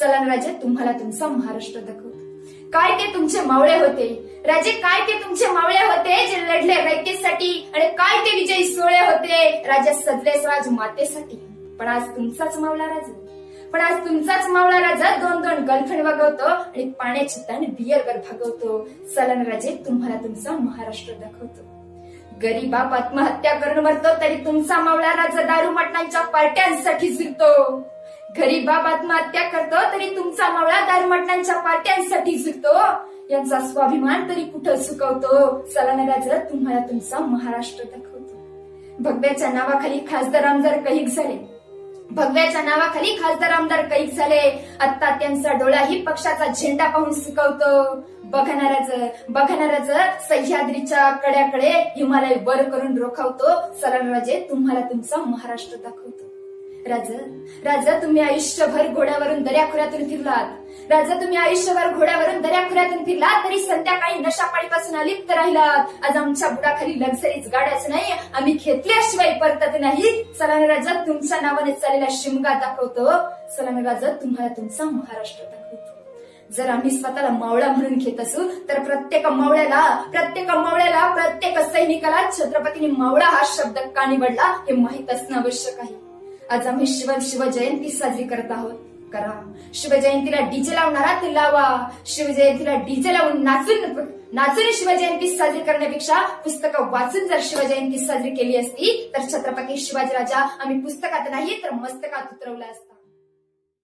चला राजे तुम्हाला तुमचा महाराष्ट्र दाखवतो. काय ते तुमचे मावळे होते? राजे काय ते तुमचे मावळे होते जे लढले रयतेसाठी आणि काय ते विजयी सोहळे होते? राजा सजले राज मातेसाठी. पण आज तुमचाच मावळा राजा. पण आज तुमचाच मावळा राजा दोन दोन गर्लफ्रेंड वागवतो आणि पाण्याची तण बियर वर भागवतो. चलन राजे तुम्हाला तुमचा महाराष्ट्र दाखवतो. गरीबाप आत्महत्या करून मरतो तरी तुमचा मावळा राजा दारू मटणांच्या पार्ट्यांसाठी झिरतो. गरीबाप आत्महत्या करतो तरी तुमचा मावळा दारमटणांच्या पार्ट्यांसाठी झुकतो यांचा स्वाभिमान तरी कुठं सुकवतो? सलानराज तुम्हाला तुमचा महाराष्ट्र दाखवतो. भगव्याच्या नावाखाली खासदार आमदार कैक झाले. भगव्याच्या नावाखाली खासदार आमदार कैक झाले. आता त्यांचा डोळाही पक्षाचा झेंडा पाहून सुकवतो. बघणाराच बघणाराच सह्याद्रीच्या कड्याकडे हिमालय वर करून रोखावतो. सलानराजे राजे तुम्हाला तुमचा महाराष्ट्र दाखवतो. राज राजा तुम्ही आयुष्यभर घोड्यावरून दर्याखोऱ्यातून फिरलात. राजा तुम्ही आयुष्यभर घोड्यावरून दर्याखोऱ्यातून फिरलात तरी संध्याकाळी नशापाळीपासून अलिप्त राहिलात. आज आमच्या बुडाखाली लक्झरीज गाड्याच नाही आम्ही घेतल्याशिवाय परतत नाही. सलान राजा तुमच्या नावाने चाललेला शिमगा दाखवतो. सलान राजा तुम्हाला तुमचा महाराष्ट्र दाखवतो. जर आम्ही स्वतःला मावळा म्हणून घेत असू तर प्रत्येक मावळ्याला प्रत्येक मावळ्याला प्रत्येक सैनिकाला छत्रपतीने मावळा हा शब्द का निवडला हे माहीत असणं आवश्यक आहे. आज आम्ही शिव शिवजयंती साजरी करत आहोत. करा. शिवजयंतीला डीजे लावणारा ते लावा. शिवजयंतीला डीजे लावून नाचून नाचून शिवजयंती साजरी करण्यापेक्षा पुस्तकं वाचून जर शिवजयंती साजरी केली असती तर छत्रपती शिवाजीराजा आम्ही पुस्तकात नाही तर मस्तकात उतरवला असता.